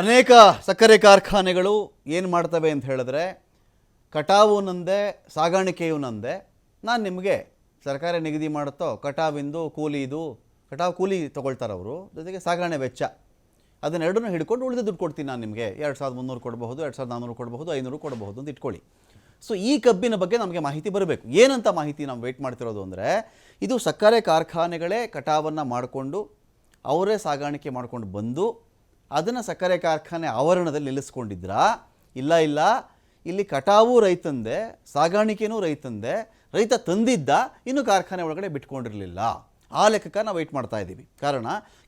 ಅನೇಕ ಸಕ್ಕರೆ ಕಾರ್ಖಾನೆಗಳು ಏನು ಮಾಡ್ತವೆ ಅಂತ ಹೇಳಿದ್ರೆ, ಕಟಾವು ನಂದೆ, ಸಾಗಾಣಿಕೆಯು ನಂದೆ. ನಾನು ನಿಮಗೆ ಸರ್ಕಾರ ನಿಗದಿ ಮಾಡುತ್ತೋ, ಕಟಾವಿಂದು, ಕೂಲಿದು, ಕಟಾವು ಕೂಲಿ ತೊಗೊಳ್ತಾರೆ ಅವರು, ಜೊತೆಗೆ ಸಾಗಣೆ ವೆಚ್ಚ. ಅದನ್ನೆರಡನ್ನೂ ಹಿಡ್ಕೊಂಡು ಉಳಿದ ದುಡ್ಡು ಕೊಡ್ತೀನಿ ನಾನು ನಿಮಗೆ. ಎರಡು ಸಾವಿರದ ಮುನ್ನೂರು ಕೊಡಬಹುದು, ಎರಡು ಸಾವಿರದ ನಾನ್ನೂರು ಕೊಡಬಹುದು, ಐನೂರು ಕೊಡಬಹುದು ಅಂತ ಇಟ್ಕೊಳ್ಳಿ. ಸೊ ಈ ಕಬ್ಬಿನ ಬಗ್ಗೆ ನಮಗೆ ಮಾಹಿತಿ ಬರಬೇಕು. ಏನಂತ ಮಾಹಿತಿ ನಾವು ವೆಯ್ಟ್ ಮಾಡ್ತಿರೋದು ಅಂದರೆ, ಇದು ಸಕ್ಕರೆ ಕಾರ್ಖಾನೆಗಳೇ ಕಟಾವನ್ನು ಮಾಡಿಕೊಂಡು, ಅವರೇ ಸಾಗಾಣಿಕೆ ಮಾಡ್ಕೊಂಡು ಬಂದು ಅದನ್ನು ಸಕ್ಕರೆ ಕಾರ್ಖಾನೆ ಆವರಣದಲ್ಲಿ ನಿಲ್ಲಿಸ್ಕೊಂಡಿದ್ರಾ? ಇಲ್ಲ ಇಲ್ಲ. ಇಲ್ಲಿ ಕಟಾವು ರೈತಂದೆ ಸಾಗಾಣಿಕೆನೂ ರೈತಂದೆ ರೈತ ತಂದಿದ್ದ ಇನ್ನು ಕಾರ್ಖಾನೆ ಒಳಗಡೆ ಬಿಟ್ಕೊಂಡಿರಲಿಲ್ಲ. ಆ ಲೆಕ್ಕಕ್ಕೆ ನಾವು ವೆಯ್ಟ್ ಮಾಡ್ತಾ ಇದ್ದೀವಿ. ಕಾರಣ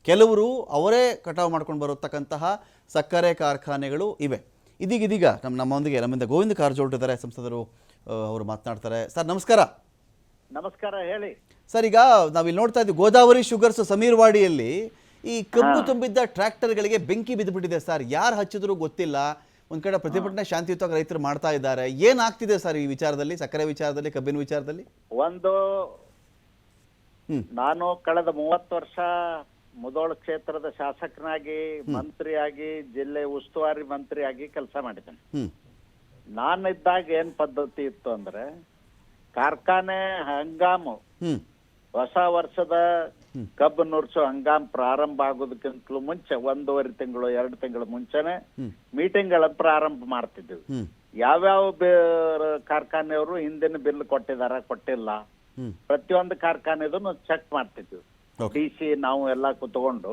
ಕೆಲವರು ಅವರೇ ಕಟಾವು ಮಾಡ್ಕೊಂಡು ಬರತಕ್ಕಂತಹ ಸಕ್ಕರೆ ಕಾರ್ಖಾನೆಗಳು ಇವೆ. ಇದೀಗ ಇದೀಗ ನಮ್ಮ ನಮ್ಮೊಂದಿಗೆ ನಮ್ಮಿಂದ ಗೋವಿಂದ ಕಾರಜೋಳ್ ಇದ್ದಾರೆ ಸಂಸದರು ಅವರು ಮಾತನಾಡ್ತಾರೆ. ಸರ್ ನಮಸ್ಕಾರ. ನಮಸ್ಕಾರ ಹೇಳಿ. ಸರ್ ಈಗ ನಾವಿಲ್ಲಿ ನೋಡ್ತಾ ಇದ್ದೀವಿ ಗೋದಾವರಿ ಶುಗರ್ಸ್ ಸಮೀರ್ವಾಡಿಯಲ್ಲಿ ಈ ಕಬ್ಬು ತುಂಬಿದ್ದ ಟ್ರ್ಯಾಕ್ಟರ್ಗಳಿಗೆ ಬೆಂಕಿ ಬಿದ್ದುಬಿಟ್ಟಿದೆ ಸರ್. ಯಾರು ಹಚ್ಚಿದ್ರು ಗೊತ್ತಿಲ್ಲ. ಒಂದ್ ಕಡೆ ಪ್ರತಿಭಟನೆ ಶಾಂತಿಯುತವಾಗಿ ರೈತರು ಮಾಡ್ತಾ ಇದ್ದಾರೆ. ಏನಾಗ್ತಿದೆ ಸರ್ ಈ ವಿಚಾರದಲ್ಲಿ ಸಕ್ಕರೆ ವಿಚಾರದಲ್ಲಿ ಕಬ್ಬಿನ ವಿಚಾರದಲ್ಲಿ? ಒಂದು ನಾನು ಕಳೆದ ಮೂವತ್ತು ವರ್ಷ ಮುದೋಳ ಕ್ಷೇತ್ರದ ಶಾಸಕನಾಗಿ ಮಂತ್ರಿಯಾಗಿ ಜಿಲ್ಲೆ ಉಸ್ತುವಾರಿ ಮಂತ್ರಿಯಾಗಿ ಕೆಲಸ ಮಾಡಿದ್ದೇನೆ. ನಾನು ಇದ್ದಾಗ ಏನ್ ಪದ್ಧತಿ ಇತ್ತು ಅಂದ್ರೆ ಕಾರ್ಖಾನೆ ಹಂಗಾಮು ಹೊಸ ವರ್ಷದ ಕಬ್ಬು ನುರ್ಸೋ ಹಂಗಾಮ್ ಪ್ರಾರಂಭ ಆಗೋದಕ್ಕಿಂತಲೂ ಮುಂಚೆ ಒಂದೂವರೆ ತಿಂಗಳು ಎರಡು ತಿಂಗಳು ಮುಂಚೆನೆ ಮೀಟಿಂಗ್ಗಳ ಪ್ರಾರಂಭ ಮಾಡ್ತಿದ್ವಿ ಯಾವ್ಯಾವ ಕಾರ್ಖಾನೆಯವರು ಹಿಂದಿನ ಬಿಲ್ ಕೊಟ್ಟಿದಾರ ಕೊಟ್ಟಿಲ್ಲ. ಪ್ರತಿಯೊಂದು ಕಾರ್ಖಾನೆದನ್ನು ಚೆಕ್ ಮಾಡ್ತಿದ್ವಿ. ಡಿ ಸಿ ನಾವು ಎಲ್ಲ ಕುತ್ಕೊಂಡು.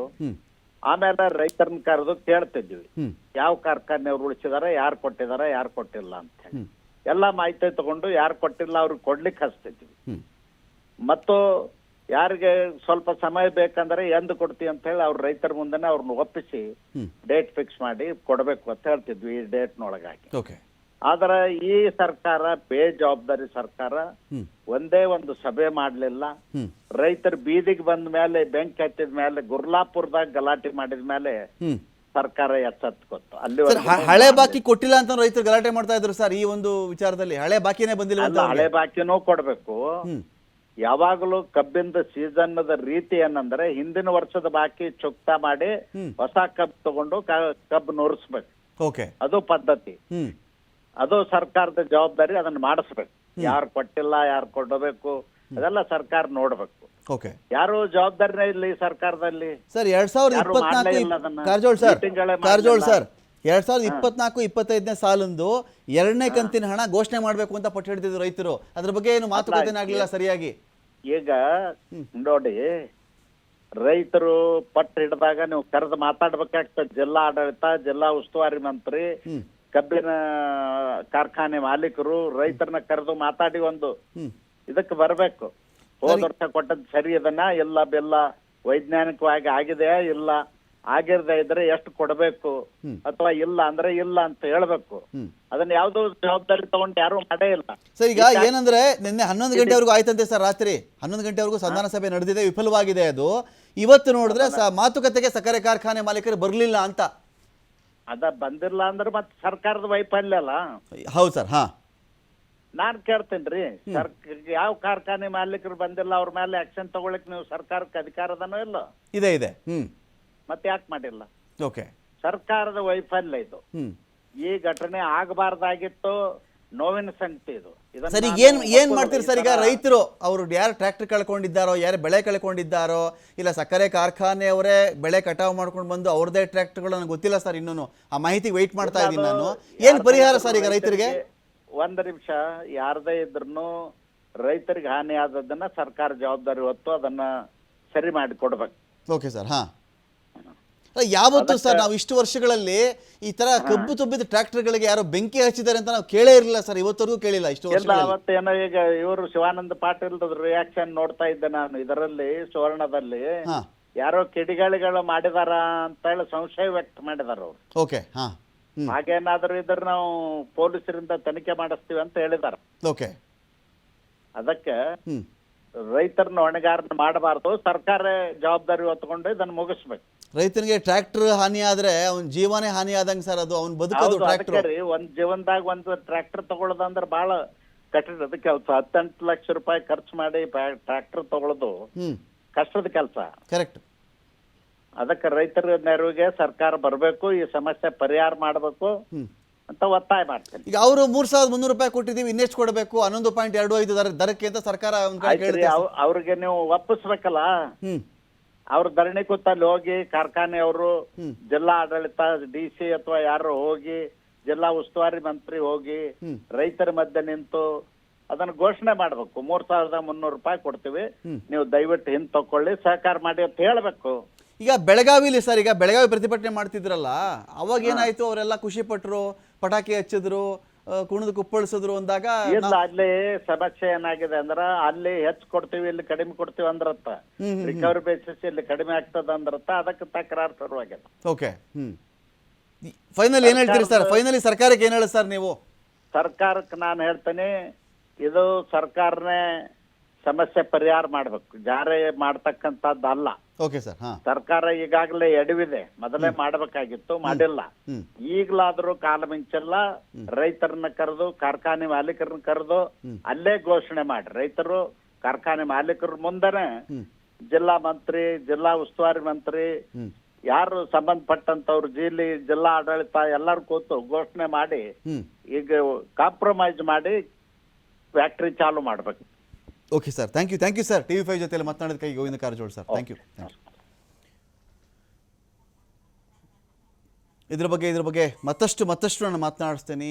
ಆಮೇಲೆ ರೈತರನ್ನ ಕರೆದು ಕೇಳ್ತಿದ್ವಿ. ಯಾವ ಕಾರ್ಖಾನೆಯವ್ರು ಉಳಿಸಿದಾರ ಯಾರು ಕೊಟ್ಟಿದಾರ ಯಾರು ಕೊಟ್ಟಿಲ್ಲ ಅಂತ ಹೇಳಿ. ಎಲ್ಲ ಮಾಹಿತಿ ತಗೊಂಡು ಯಾರು ಕೊಟ್ಟಿಲ್ಲ ಅವ್ರಿಗೆ ಕೊಡ್ಲಿಕ್ಕೆ ಹಚ್ತಿದ್ವಿ. ಮತ್ತು ಯಾರಿಗೆ ಸ್ವಲ್ಪ ಸಮಯ ಬೇಕಂದ್ರೆ ಎಂದು ಕೊಡ್ತೀವಿ ಅಂತ ಹೇಳಿ ಅವ್ರ ರೈತರ ಮುಂದೆನೆ ಅವ್ರನ್ನ ಒಪ್ಪಿಸಿ ಡೇಟ್ ಫಿಕ್ಸ್ ಮಾಡಿ ಕೊಡಬೇಕು ಅಂತ ಹೇಳ್ತಿದ್ವಿ ಈ ಡೇಟ್ನೊಳಗಾಗಿ. ಓಕೆ. ಆದ್ರೆ ಈ ಸರ್ಕಾರ ಬೇಜವಾಬ್ದಾರಿ ಸರ್ಕಾರ ಒಂದೇ ಒಂದು ಸಭೆ ಮಾಡ್ಲಿಲ್ಲ. ರೈತರ ಬೀದಿಗೆ ಬಂದ ಮೇಲೆ ಬೆಂಕಿ ಹತ್ತಿದ ಮೇಲೆ ಗುರ್ಲಾಪುರದಾಗ ಗಲಾಟೆ ಮಾಡಿದ ಮೇಲೆ ಸರ್ಕಾರ ಎಚ್ಚೆತ್ಕೊತ್ತು. ಅಲ್ಲಿ ಹಳೆ ಬಾಕಿ ಕೊಟ್ಟಿಲ್ಲ ಅಂತ ರೈತರು ಗಲಾಟೆ ಮಾಡ್ತಾ ಇದ್ರು ಸರ್ ಈ ಒಂದು ವಿಚಾರದಲ್ಲಿ. ಹಳೆ ಬಾಕಿನೇ ಬಂದಿಲ್ಲ ಅಂತ ಹಳೆ ಬಾಕಿನೂ ಕೊಡ್ಬೇಕು. ಯಾವಾಗಲೂ ಕಬ್ಬಿಂದ ಸೀಸನ್ದ ರೀತಿ ಏನಂದ್ರೆ ಹಿಂದಿನ ವರ್ಷದ ಬಾಕಿ ಚುಕ್ತಾ ಮಾಡಿ. ಹೊಸ ಕಬ್ ತಗೊಂಡು ಕಬ್ ಕಬ್ಬು ನುರಿಸ್ಬೇಕು. ಓಕೆ. ಅದು ಪದ್ಧತಿ. ಅದು ಸರ್ಕಾರದ ಜವಾಬ್ದಾರಿ ಅದನ್ನ ಮಾಡಿಸ್ಬೇಕು. ಯಾರು ಕೊಟ್ಟಿಲ್ಲ ಯಾರು ಕೊಡಬೇಕು ಅದೆಲ್ಲ ಸರ್ಕಾರ ನೋಡ್ಬೇಕು. ಯಾರು ಜವಾಬ್ದಾರಿನೇ ಇಲ್ಲ ಈ ಸರ್ಕಾರದಲ್ಲಿ. ಸರ್ ಎರಡ್ ಸಾವಿರದ ಇಪ್ಪತ್ನಾಲ್ಕು. ಕಾರಜೋಳ್ ಕಾರಜೋಳ್ ಸರ್ ಎರಡ್ ಸಾವಿರದ ಇಪ್ಪತ್ನಾಲ್ಕು ಇಪ್ಪತ್ತೈದನೇ ಸಾಲಂದು ಎರಡನೇ ಕಂತಿನ ಹಣ ಘೋಷಣೆ ಮಾಡಬೇಕು ಅಂತ ಪಟ್ಟು ಹಿಡಿದಿದ್ರು ರೈತರು. ಅದ್ರ ಬಗ್ಗೆ ಏನು ಮಾತುಕತೆ ಆಗಲಿಲ್ಲ ಸರಿಯಾಗಿ? ಈಗ ನೋಡಿ ರೈತರು ಪಟ್ಟ ಹಿಡಿದಾಗ ನೀವು ಕರೆದು ಮಾತಾಡ್ಬೇಕಾಗ್ತದೆ. ಜಿಲ್ಲಾ ಆಡಳಿತ ಜಿಲ್ಲಾ ಉಸ್ತುವಾರಿ ಮಂತ್ರಿ ಕಬ್ಬಿನ ಕಾರ್ಖಾನೆ ಮಾಲೀಕರು ರೈತರನ್ನ ಕರೆದು ಮಾತಾಡಿ ಒಂದು ಇದಕ್ಕೆ ಬರಬೇಕು. ಹೋದ ವರ್ಷ ಕೊಟ್ಟದ್ ಸರಿ ಅದನ್ನ ಇಲ್ಲ ಬೆಲ್ಲ ವೈಜ್ಞಾನಿಕವಾಗಿ ಆಗಿದೆಯಾ ಇಲ್ಲ. ಆಗಿರದೇ ಇದ್ರೆ ಎಷ್ಟು ಕೊಡಬೇಕು ಅಥವಾ ಇಲ್ಲ ಅಂದ್ರೆ ಇಲ್ಲ ಅಂತ ಹೇಳ್ಬೇಕು. ಅದನ್ನ ಯಾವ್ದೋ ಜವಾಬ್ದಾರಿ ತಗೊಂಡು ಯಾರು ಮಾಡೇ ಇಲ್ಲ. ಸರ್ ಈಗ ಏನಂದ್ರೆ ನಿನ್ನೆ ಹನ್ನೊಂದು ಗಂಟೆವರೆಗೂ ಆಯ್ತಂತೆ ಸರ್ ರಾತ್ರಿ. ಹನ್ನೊಂದು ಗಂಟೆವರೆಗೂ ಸಂಧಾನ ಸಭೆ ನಡೆದಿದೆ ವಿಫಲವಾಗಿದೆ ಅದು. ಇವತ್ತು ನೋಡಿದ್ರೆ ಮಾತುಕತೆಗೆ ಸಕ್ಕರೆ ಕಾರ್ಖಾನೆ ಮಾಲೀಕರು ಬರಲಿಲ್ಲ ಅಂತ. ಅದ ಬಂದಿಲ್ಲ ಅಂದ್ರೆ ಮತ್ತೆ ಸರ್ಕಾರದ ವೈಫಲ್ಯ ಅಲ್ಲ. ಹೌದು ಸರ್ ಹಾ. ನಾನ್ ಕೇಳ್ತೇನ್ರಿ ಸರ್ ಯಾವ ಕಾರ್ಖಾನೆ ಮಾಲೀಕರು ಬಂದಿಲ್ಲ ಅವ್ರ ಮೇಲೆ ಆಕ್ಷನ್ ತಗೊಳಕ್ ನೀವು ಸರ್ಕಾರಕ್ಕೆ ಅಧಿಕಾರ ಅದನೋ ಇಲ್ಲ. ಇದೆ ಇದೆ. ಹ್ಮ್. ಮತ್ತೆ ಯಾಕೆ ಮಾಡಿಲ್ಲ? ಓಕೆ. ಸರ್ಕಾರದ ವೈಫಲ್ಯ ಇದು. ಈ ಘಟನೆ ಆಗಬಾರ್ದಾಗಿತ್ತು ನೋವಿನ ಸಂಗತಿ ಇದು. ಸರ್ ಈಗ ಏನ್ ಏನ್. ಮಾಡ್ತೀರಿ ಸರ್? ಈಗ ರೈತರು ಅವರು ಯಾರು ಟ್ರ್ಯಾಕ್ಟರ್ ಕಳ್ಕೊಂಡಿದ್ದಾರೋ ಯಾರು ಬೆಳೆ ಕಳ್ಕೊಂಡಿದ್ದಾರೋ ಇಲ್ಲ ಸಕ್ಕರೆ ಕಾರ್ಖಾನೆಯವರೇ ಬೆಳೆ ಕಟಾವು ಮಾಡ್ಕೊಂಡು ಬಂದು ಅವ್ರದೇ ಟ್ರ್ಯಾಕ್ಟರ್ಗಳು ನನಗೆ ಗೊತ್ತಿಲ್ಲ ಸರ್ ಇನ್ನೂ ಆ ಮಾಹಿತಿ ವೆಯ್ಟ್ ಮಾಡ್ತಾ ಇದ್ದೀನಿ ನಾನು. ಏನ್ ಪರಿಹಾರ ಸರ್ ಈಗ ರೈತರಿಗೆ? ಒಂದ್ ನಿಮಿಷ ಯಾರದೇ ಇದ್ರು ರೈತರಿಗೆ ಹಾನಿ ಆದದನ್ನ ಸರ್ಕಾರ ಜವಾಬ್ದಾರಿ ಹೊತ್ತು ಅದನ್ನ ಸರಿ ಮಾಡಿ ಕೊಡ್ಬೇಕು. ಓಕೆ ಸರ್ ಹಾ. ಯಾವತ್ತೂ ಸರ್ ನಾವು ಇಷ್ಟು ವರ್ಷಗಳಲ್ಲಿ ಈ ತರ ಕಬ್ಬು ತುಂಬಿದ ಟ್ರ್ಯಾಕ್ಟರ್ಗಳಿಗೆ ಯಾರು ಬೆಂಕಿ ಹಚ್ಚಿದ್ದಾರೆ ಅಂತ ನಾವು ಕೇಳೇ ಇರಲಿಲ್ಲ ಸರ್ ಇವತ್ತವರೆಗೂ ಕೇಳಿಲ್ಲ ಇಷ್ಟು ಎಲ್ಲ ಅವತ್ತೇನೋ ಈಗ ಇವರು ಶಿವಾನಂದ ಪಾಟೀಲ್ ರಿಯಾಕ್ಷನ್ ನೋಡ್ತಾ ಇದ್ದೆ ನಾನು ಇದರಲ್ಲಿ ಸುವರ್ಣದಲ್ಲಿ. ಹಾ. ಯಾರೋ ಕಿಡಿಗಾಳಿಗಳು ಮಾಡಿದಾರ ಅಂತ ಹೇಳಿ ಸಂಶಯ ವ್ಯಕ್ತ ಮಾಡಿದಾರ ಅವ್ರು. ಓಕೆ ಹಾ. ಹ್ಮ್. ಹಾಗೇನಾದ್ರೂ ಇದ್ರೆ ನಾವು ಪೊಲೀಸರಿಂದ ತನಿಖೆ ಮಾಡಿಸ್ತೀವಿ ಅಂತ ಹೇಳಿದಾರ. ಓಕೆ. ಅದಕ್ಕೆ ಹ್ಮ್. ರೈತರನ್ನ ಹೊಣೆಗಾರನ ಮಾಡಬಾರ್ದು ಸರ್ಕಾರ ಜವಾಬ್ದಾರಿ ಹೊತ್ಕೊಂಡು ಇದನ್ನ ಮುಗಿಸ್ಬೇಕು. ರೈತನಿಗೆ ಟ್ರ್ಯಾಕ್ಟರ್ ಹಾನಿ ಆದ್ರೆ ಅವ್ನ ಜೀವನೇ ಹಾನಿ ಆದಂಗೆ ಸರ್ ಅದು. ಅವ್ನ ಬದುಕೋದು ಹೌದು ಟ್ರ್ಯಾಕ್ಟರ್. ಅದಕ್ಕೆ ರೀ ಒಂದ್ ಜೀವನದಾಗ ಒಂದು ಟ್ರ್ಯಾಕ್ಟರ್ ತಗೊಳ್ಳೋದಂದ್ರೆ ಬಹಳ ಕಠಿಣ. ಕೆಲಸ ಹತ್ತೆಂಟು ಲಕ್ಷ ರೂಪಾಯಿ ಖರ್ಚು ಮಾಡಿ ಟ್ರ್ಯಾಕ್ಟರ್ ತಗೊಳ್ಳೋದು ಹ್ಮ್. ಕಷ್ಟದ ಕೆಲಸ. ಕರೆಕ್ಟ್ ಅದಕ್ಕೆ ರೈತರ ನೆರವಿಗೆ ಸರ್ಕಾರ ಬರಬೇಕು ಈ ಸಮಸ್ಯೆ ಪರಿಹಾರ ಮಾಡಬೇಕು. ಅಂತ ಒತ್ತಾಯ ಮಾಡ್ತೇನೆ. ಈಗ ಅವರು ಮೂರ್ ಸಾವಿರದ ಮುನ್ನೂರು ರೂಪಾಯಿ ಕೊಟ್ಟಿದ್ದೀವಿ ಇನ್ನೆಷ್ಟು ಕೊಡಬೇಕು? ಹನ್ನೊಂದು ಪಾಯಿಂಟ್ ಎರಡು ಐದು ದರ ದರಕ್ಕೆ ಅಂತ ಸರ್ಕಾರ ಒಂದ್ ಕಡೆ ಆಯ್ತ್ರಿ ಕೇಳುತ್ತೆ. ಅವ್- ಅವ್ರಿಗೆ ನೀವು ಒಪ್ಪಿಸ್ಬೇಕಲ್ಲ? ಹ್ಮ್. ಅವ್ರ ಧರಣಿ ಕೂತಲ್ಲಿ ಹೋಗಿ ಕಾರ್ಖಾನೆಯವರು ಜಿಲ್ಲಾ ಆಡಳಿತ ಡಿ ಸಿ ಅಥವಾ ಯಾರು ಹೋಗಿ ಜಿಲ್ಲಾ ಉಸ್ತುವಾರಿ ಮಂತ್ರಿ ಹೋಗಿ ರೈತರ ಮಧ್ಯೆ ನಿಂತು ಅದನ್ನ ಘೋಷಣೆ ಮಾಡ್ಬೇಕು. ಮೂರ್ ಸಾವಿರದ ಮುನ್ನೂರು ರೂಪಾಯಿ ಕೊಡ್ತೀವಿ. ನೀವು ದಯವಿಟ್ಟು ಹಿಂದ್ ತಕೊಳ್ಳಿ ಸಹಕಾರ ಮಾಡಿ ಅಂತ ಹೇಳ್ಬೇಕು. ಈಗ ಬೆಳಗಾವಿಲಿ ಸರ್ ಈಗ ಬೆಳಗಾವಿ ಪ್ರತಿಭಟನೆ ಮಾಡ್ತಿದ್ರಲ್ಲ ಅವಾಗ ಏನಾಯ್ತು? ಅವರೆಲ್ಲ ಖುಷಿ ಪಟ್ರು ಪಟಾಕಿ ಹಚ್ಚಿದ್ರು ಕುಣಿದು ಕುಪ್ಪಳಿಸಿದ್ರು ಅಂದಾಗ ಇಲ್ಲ ಅಲ್ಲಿ ಸಮಸ್ಯೆ ಏನಾಗಿದೆ ಅಂದ್ರ ಅಲ್ಲಿ ಹೆಚ್ಚು ಕೊಡ್ತೀವಿ ಇಲ್ಲಿ ಕಡಿಮೆ ಕೊಡ್ತೀವಿ ಅಂದ್ರತ್ತ. ರಿಕವರಿ ಬೇಸಿಸ್ ಇಲ್ಲಿ ಕಡಿಮೆ ಆಗ್ತದ ಅಂದ್ರತ್ತ ಅದಕ್ಕೆ ತಕರಾರು ಶುರುವಾಗಿದೆ ಓಕೆ ಹ್ಮ್. ಫೈನಲ್ ಏನ್ ಹೇಳ್ತೀರಿ ಸರ್? ಫೈನಲಿ ಸರ್ಕಾರಕ್ಕೆ ಏನ್ ಹೇಳಿ ಸರ್ ನೀವು? ಸರ್ಕಾರಕ್ಕೆ ನಾನು ಹೇಳ್ತೇನೆ ಇದು ಸರ್ಕಾರನೇ ಸಮಸ್ಯೆ ಪರಿಹಾರ ಮಾಡ್ಬೇಕು. ಜಾರಿ ಮಾಡ್ತಕ್ಕಂಥದ್ದು ಅಲ್ಲ. ಓಕೆ ಸರ್ ಹಾ. ಸರ್ಕಾರ ಈಗಾಗಲೇ ಎಡವಿದೆ. ಮೊದಲೇ ಮಾಡಬೇಕಾಗಿತ್ತು ಮಾಡಿಲ್ಲ. ಈಗಲಾದರೂ ಕಾಲ ಮಿಂಚಲ್ಲ ರೈತರನ್ನ ಕರೆದು ಕಾರ್ಖಾನೆ ಮಾಲೀಕರನ್ನ ಕರೆದು ಅಲ್ಲೇ ಘೋಷಣೆ ಮಾಡಿ ರೈತರು ಕಾರ್ಖಾನೆ ಮಾಲೀಕರ ಮುಂದೆನೆ ಜಿಲ್ಲಾ ಮಂತ್ರಿ ಜಿಲ್ಲಾ ಉಸ್ತುವಾರಿ ಮಂತ್ರಿ ಯಾರು ಸಂಬಂಧಪಟ್ಟಂತವ್ರು ಜಿಲ್ಲೆ ಜಿಲ್ಲಾ ಆಡಳಿತ ಎಲ್ಲರೂ ಕೂತು ಘೋಷಣೆ ಮಾಡಿ ಈಗ ಕಾಂಪ್ರಮೈಸ್ ಮಾಡಿ ಫ್ಯಾಕ್ಟ್ರಿ ಚಾಲು ಮಾಡ್ಬೇಕು. Okay sir thank you thank you sir T V five ಜೊತೆಲಿ ಮಾತನಾಡೋದಕ್ಕಾಗಿ Govinda Karajol sir thank you ಇದ್ರ ಬಗ್ಗೆ ಇದ್ರ ಬಗ್ಗೆ ಮತ್ತಷ್ಟು ಮತ್ತಷ್ಟು ನಾನು ಮಾತನಾಡಿಸ್ತೇನೆ.